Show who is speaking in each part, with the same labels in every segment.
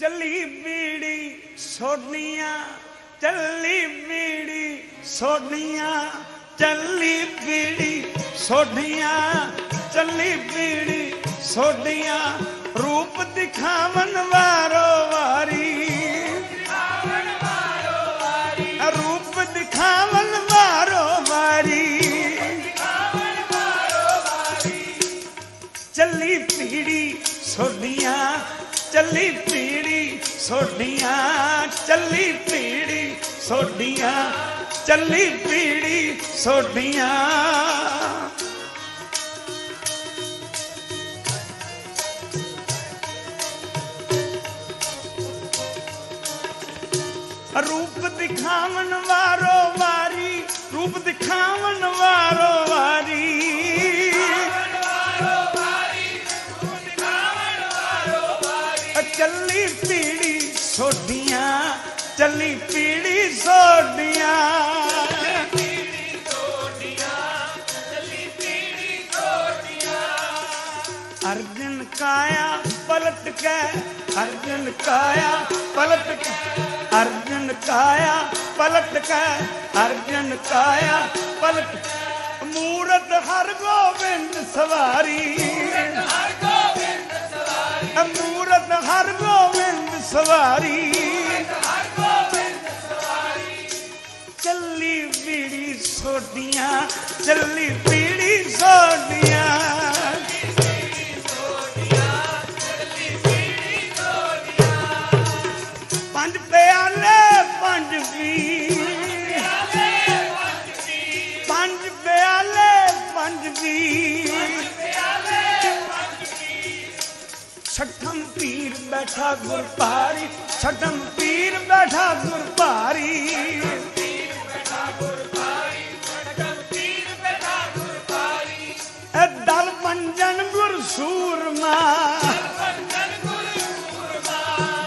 Speaker 1: ਚੱਲੀ ਬੀੜੀ ਸੋਡੀਆਂ ਚੱਲੀ ਬੀੜੀ ਸੋਡੀਆਂ ਚੱਲੀ ਬੀੜੀ ਸੋਡੀਆਂ ਚੱਲੀ ਬੀੜੀ ਸੋਡੀਆਂ ਰੂਪ ਦਿਖਾਵਨ ਵਾਰੋ ਵਾਰੀ। ਰੂਪ ਦਿਖਾਵਨ ਵਾਰੋ ਵਾਰੀ। ਚੱਲੀ ਪੀੜੀ ਸੋਡੀਆਂ ਚੱਲੀ ਪੀੜੀ ਸੋਡੀਆਂ ਚੱਲੀ ਪੀੜੀ ਸੋਡੀਆਂ ਚੱਲੀ ਪੀੜੀ ਸੋਡੀਆਂ ਰੂਪ ਦਿਖਾਵਨ ਵਾਰੋ ਵਾਰੀ, ਰੂਪ ਦਿਖਾਵਨ ਵਾਰੋ ਵਾਰੀ। ਚੱਲੀ ਪੀੜੀ ਸੋਡੀਆਂ ਚੱਲੀ ਪੀੜੀ ਸੋਡੀਆਂ ਅਰਜਨ ਕਾਇਆ ਪਲਟ ਕੇ, ਅਰਜਨ ਕਾਇਆ ਪਲਟ ਕੇ, ਅਰਜਨ ਕਾਇਆ ਪਲਟ ਕੇ, ਅਰਜਨ ਕਾਇਆ ਪਲਟ ਮੂਰਤ ਹਰ ਗੋਬਿੰਦ ਸਵਾਰੀ। ਮੂਰਤ ਹਰ ਗੋਬਿੰਦ ਸਵਾਰੀ। ਚੱਲੀ ਪੀੜੀ ਸੋਡੀਆਂ ਚੱਲੀ ਪੀੜੀ ਸੋਡੀਆਂ ਬੈਠਾ ਗੁਰ ਭਾਰੀ ਛਠਮ ਪੀਰ ਬੈਠਾ ਗੁਰ ਭਾਰੀ। ਦਲ ਪੰਜਨ ਗੁਰ ਸੂਰਮਾ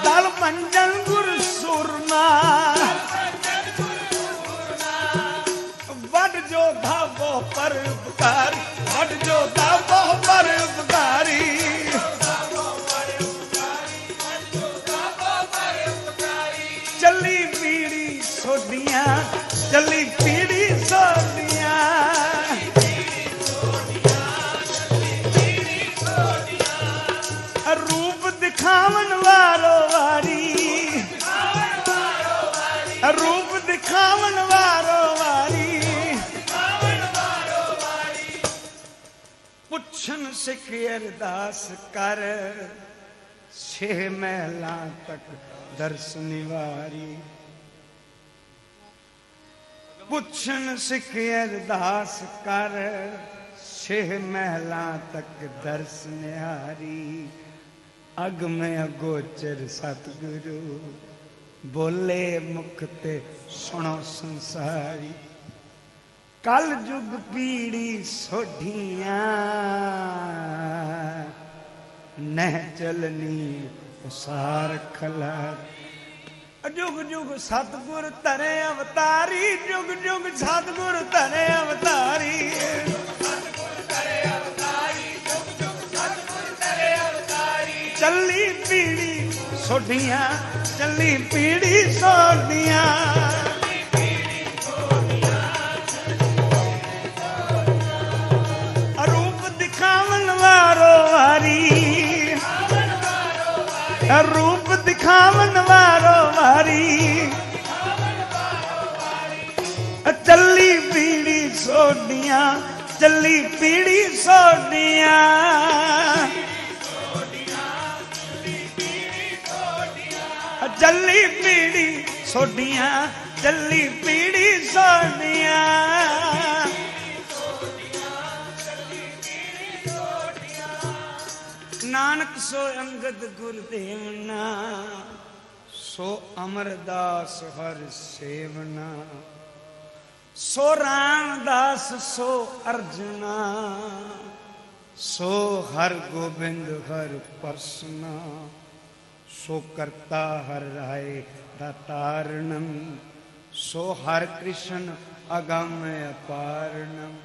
Speaker 1: ਦਲ ਪੰਜਨ ਗੁਰ ਸੂਰਮਾ ਵੱਡ ਜੋ ਧਾਵੋ ਪਰ ਵੱਡ ਜੋ ਧਾਵੋ ਸਿੱਖ ਅਰਦਾਸ ਕਰ। ਛੇ ਮਹਿਲਾਂ ਤੱਕ ਦਰਸ ਨਿਵਾਰੀ। ਪੁੱਛਣ ਸਿੱਖ ਅਰਦਾਸ ਕਰ। ਛੇ ਮਹਿਲਾਂ ਤੱਕ ਦਰਸ ਨਿਹਾਰੀ। ਅਗ ਅਗੋਚਰ ਸਤਿਗੁਰੂ, ਬੋਲੇ ਮੁਖ ਤੇ ਸੁਣੋ ਸੰਸਾਰੀ। ਕਲ ਜੁਗ ਪੀੜੀ ਸੋਢੀਆਂ। ਨਹਿ ਚਲਨੀ ਉਸਾਰ ਖਲਾ ਜੁਗ ਜੁਗ ਸਤਗੁਰ ਧਰੇ ਅਵਤਾਰੀ, ਜੁਗ ਜੁਗ ਸਤਗੁਰ ਧਰੇ ਅਵਤਾਰੀ। ਚੱਲੀ ਪੀੜੀ ਸੋਢੀਆਂ, ਚੱਲੀ ਪੀੜੀ ਸੋਢੀਆਂ। ਰੂਪ ਦਿਖਾਵਨ ਵਾਰੋ ਵਾਰੀ। ਚੱਲੀ ਪੀੜੀ ਸੋਡੀਆਂ ਚੱਲੀ ਪੀੜੀ ਸੋਡੀਆਂ ਚੱਲੀ ਪੀੜੀ ਸੋਡੀਆਂ ਚੱਲੀ ਪੀੜੀ ਸੋਡੀਆਂ ਨਾਨਕ ਸੋ ਅੰਗਦ ਗੁਰ ਦੇਵਨਾ, ਸੋ ਅਮਰਦਾਸ ਹਰ ਸੇਵਨਾ, ਸੋ ਰਾਮਦਾਸ ਸੋ ਅਰਜਨਾ, ਸੋ ਹਰ ਗੋਬਿੰਦ ਹਰ ਪਰਸਨਾ, ਸੋ ਕਰਤਾ ਹਰ ਰਾਏ ਦਾ ਤਾਰਣਮ ਸੋ ਹਰ ਕ੍ਰਿਸ਼ਨ ਅਗੰਮ ਅਪਾਰਣਮ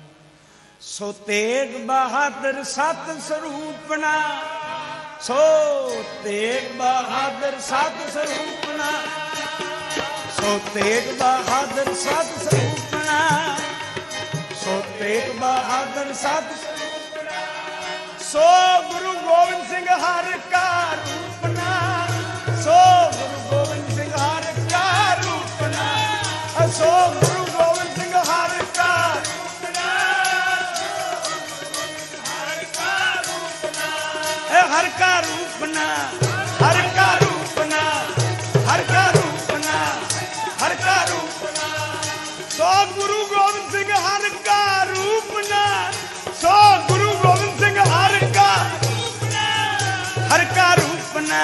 Speaker 1: ਸੋ ਤੇਗ ਬਹਾਦਰ ਸਤ ਸਰੂਪਨਾ ਸੋ ਤੇਗ ਬਹਾਦਰ ਸਤ ਸਰੂਪਨਾ ਸੋ ਤੇਗ ਬਹਾਦਰ ਸਤ ਸਰੂਪਨਾ ਸੋ ਤੇਗ ਬਹਾਦਰ ਸਤ ਸਰੂਪਨਾ ਸੋ ਗੁਰੂ ਗੋਬਿੰਦ ਸਿੰਘ ਹਰ ਕਾ ਇਹ ਹਰ ਕਾ ਰੂਪਨਾ ਹਰ ਕਾ ਰੂਪਨਾ ਹਰ ਕਾ ਰੂਪਨਾ ਹਰ ਕਾ ਰੂਪਨਾ ਸੋ ਗੁਰੂ ਗੋਬਿੰਦ ਸਿੰਘ ਹਰ ਕਾ ਰੂਪਨਾ ਸੋ ਗੁਰੂ ਗੋਬਿੰਦ ਸਿੰਘ ਹਰ ਕਾ ਹਰ ਕਾ ਰੂਪਨਾ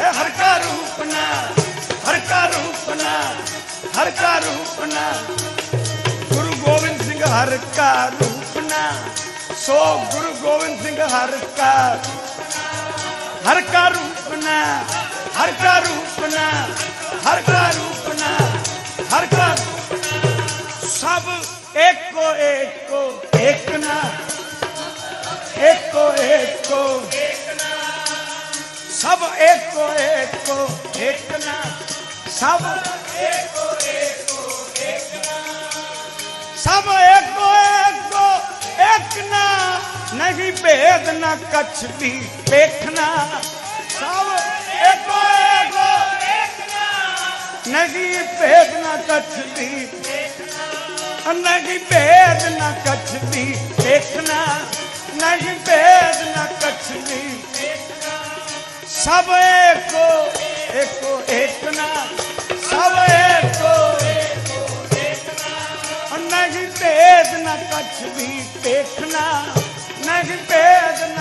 Speaker 1: ਇਹ ਹਰ ਕਾ ਰੂਪਨਾ ਹਰ ਕਾ ਰੂਪਨਾ ਹਰ ਕਾ ਰੂਪਨਾ ਗੁਰੂ ਗੋਬਿੰਦ ਸਿੰਘ ਹਰ ਕਾ ਰੂਪਨਾ ਸੋ ਗੁਰੂ ਗੋਬਿੰਦ ਸਿੰਘ ਹਰ ਕਾ ਹਰ ਕਾ ਰੂਪਨਾ ਹਰ ਕਾ ਰੂਪਨਾ ਹਰ ਕਾ ਰੂਪਨਾ ਹਰ ਕਾ ਸਭ ਏਕੋ ਏਕੋ ਏਕ ਨਾ। ਏਕੋ ਏਕੋ ਸਭ ਏਕੋ ਏਕੋ ਏਕ ਨਾ। ਸਭ ਏਕੋ ਏਕੋ ਏਕ ਨਾ। ਸਭ ਏਕੋ ਏਕੋ ਏਕ ਨਾ। ਨਹੀਂ ਭੇਦ ਨਾ ਕਛ ਵੀ ਵੇਖਣਾ। ਸਭ ਏਕੋ ਏਕੋ ਏਕ ਨਹੀਂ ਭੇਦ ਨਾ ਕਛ ਦੀ ਵੇਖਣਾ। ਨਹੀਂ ਭੇਦ ਨਾ ਕਛ ਵੀ ਵੇਖਣਾ। ਨਹੀਂ ਭੇਦ ਨਾ ਕਛ ਵੀ ਸਭ ਏਕੋ ਏਕੋ ਏਕ ਨਾ ਸਭ ਏਕੋ ਨਹੀਂ ਭੇਦ ਨਾ ਕਛ ਵੀ நகு பேதம்